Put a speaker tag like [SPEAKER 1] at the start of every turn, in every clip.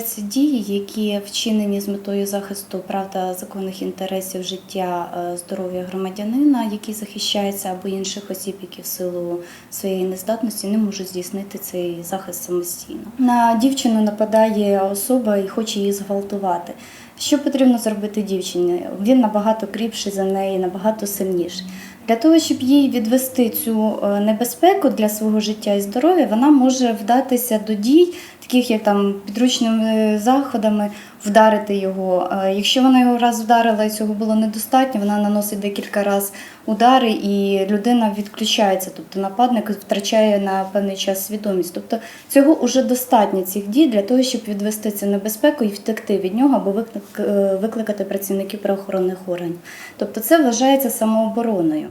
[SPEAKER 1] це дії, які вчинені з метою захисту прав та законних інтересів життя е, здоров'я громадянина, який захищається, або інших осіб, які в силу своєї нездатності не можуть здійснити цей захист самостійно. На дівчину нападає особа і хоче її зґвалтувати. Що потрібно зробити дівчині? Він набагато кріпший за неї, набагато сильніший. Для того, щоб їй відвести цю е, небезпеку для свого життя і здоров'я, вона може вдатися до дій, таких як там підручними заходами, вдарити його. Е, Якщо вона його раз вдарила і цього було недостатньо, вона наносить декілька разів удари, і людина відключається, тобто нападник втрачає на певний час свідомість. Тобто цього вже достатньо цих дій для того, щоб відвести цю небезпеку і втекти від нього або е, викликати працівників правоохоронних органів. Тобто це вважається самообороною.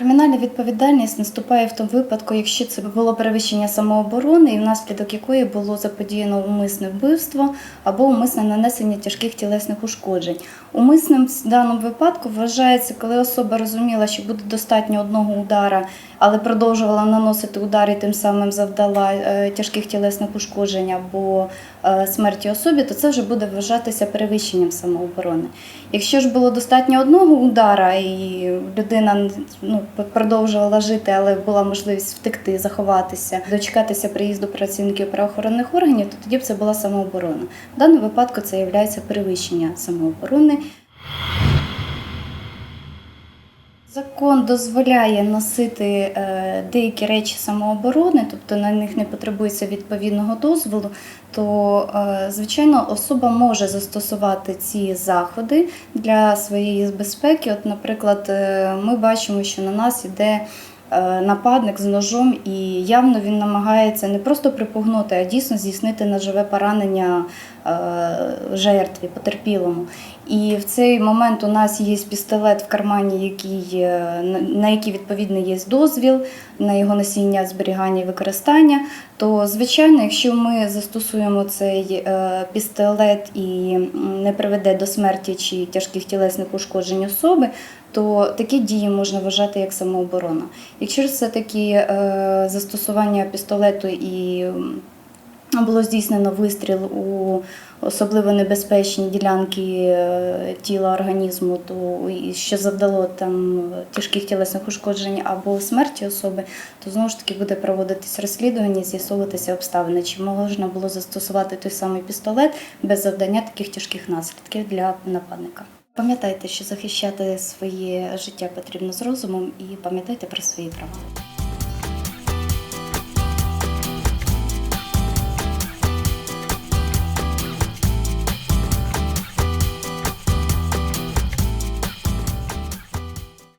[SPEAKER 1] Кримінальна відповідальність наступає в тому випадку, якщо це було перевищення самооборони, і внаслідок якої було заподіяно умисне вбивство або умисне нанесення тяжких тілесних ушкоджень. Умисним в даному випадку вважається, коли особа розуміла, що буде достатньо одного удара, але продовжувала наносити удари, тим самим завдала е, тяжких тілесних ушкоджень або е, смерті особі, то це вже буде вважатися перевищенням самооборони. Якщо ж було достатньо одного удара, і людина ну, продовжувала жити, але була можливість втекти, заховатися, дочекатися приїзду працівників правоохоронних органів, то тоді б це була самооборона. В даному випадку це є перевищення самооборони. Закон дозволяє носити е, деякі речі самооборони, тобто на них не потребується відповідного дозволу, то е, звичайно особа може застосувати ці заходи для своєї безпеки. От, наприклад, е, ми бачимо, що на нас іде нападник з ножом, і явно він намагається не просто припугнути, а дійсно здійснити ножове поранення е, жертві, потерпілому. І в цей момент у нас є пістолет в кармані, який, е, на- який відповідно є дозвіл на його носіння, зберігання і використання. То, звичайно, якщо ми застосуємо цей е, пістолет і не приведе до смерті чи тяжких тілесних ушкоджень особи, то такі дії можна вважати як самооборона. Якщо ж це такі е, застосування пістолету і було здійснено вистріл у особливо небезпечні ділянки е, тіла організму, то що завдало там тяжких тілесних ушкоджень або смерті особи, то знову ж таки буде проводитись розслідування, з'ясовуватися обставини, чи можна було застосувати той самий пістолет без завдання таких тяжких наслідків для нападника. Пам'ятайте, що захищати своє життя потрібно з розумом, і пам'ятайте про свої права.